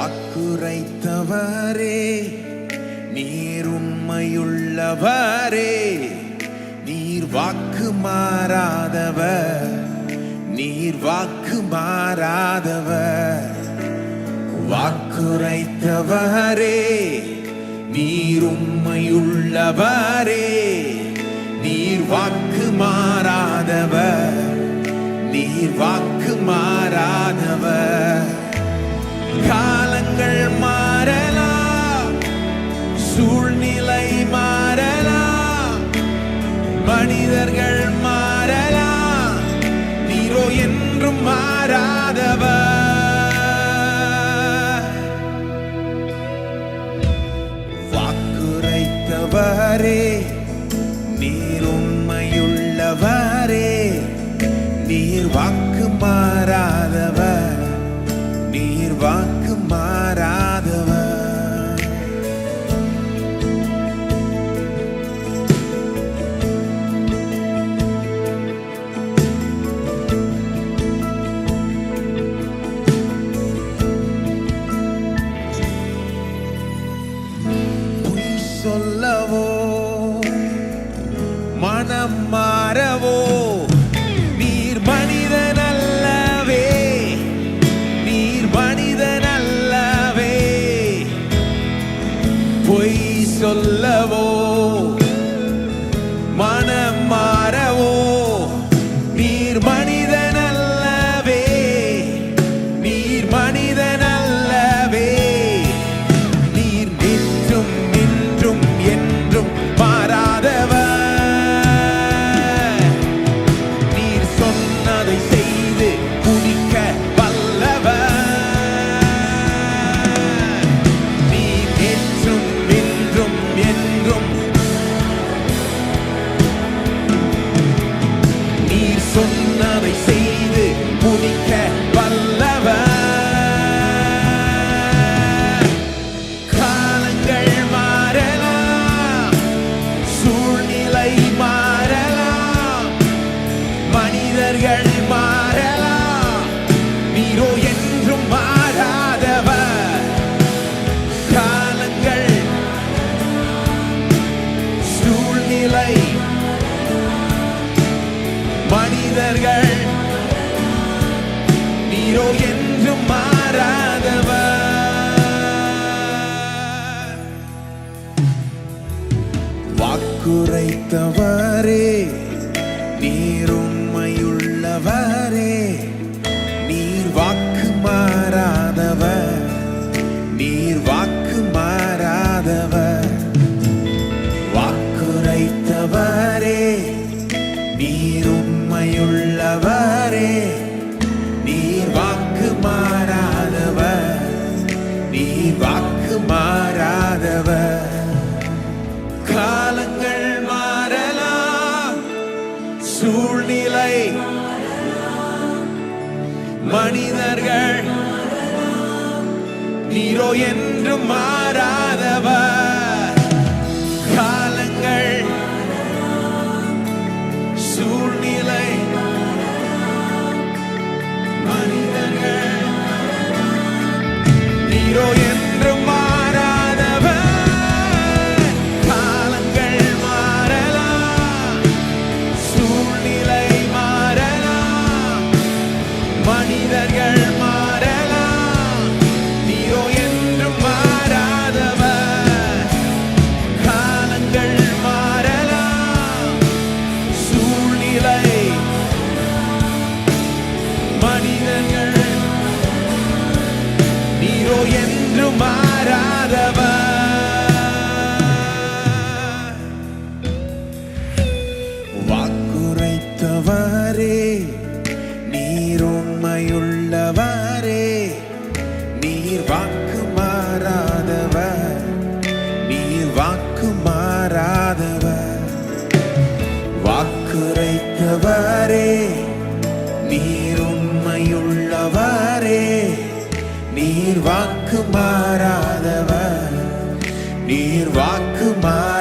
வாக்குரைத்தவரே நீர் உண்மையுள்ளவரே நீர் வாக்கு மாறாதவர் நீர் வாக்கு மாறாதவர். வாக்குரைத்தவரே நீர் உண்மையுள்ளவரே நீர் வாக்கு மாறாதவர் நீர் வாக்கு மாறாதவர். காலங்கள் மாறலாம் சூழ்நிலை மாறலாம் மனிதர்கள் மாறலாம் நீரோ என்றும் மாறாதவர். வாக்குரைத்தவரே நீர் உண்மையுள்ளவரே நீர் வாக்கு மாறாதவர். நீர் வாக்கு மாறாதவர். பொய் சொல்லவோ மனம் மா சொல்லவோ நீரோ என்றும் மாறாதவர். காலங்கள் சூழ்நிலை மனிதர்கள் நீரோ என்றும் மாறாதவர். வாக்குரைத்தவரே நீர் உண்மையுள்ளவரே. வாக்கு மாறாதவர் நீர் வாக்கு மாறாதவர் வாக்குரைத்தவரே நீர் உண்மையுள்ளவரே. நீர் வாக்கு மாறாதவர் நீர் வாக்கு மாறாதவர் காலங்கள் மாறலாம் சூழ்நிலை மனிதர்கள் நீரோ என்று மாறாதவர். உண்மையுள்ளவரே நீர் வாக்கு மாறாதவர். நீர் வாக்கு மாறாதவர். வாக்குரைத்தவரே நீர் உண்மையுள்ளவரே நீர் வாக்கு மாறாதவர். நீர் வாக்கு மாற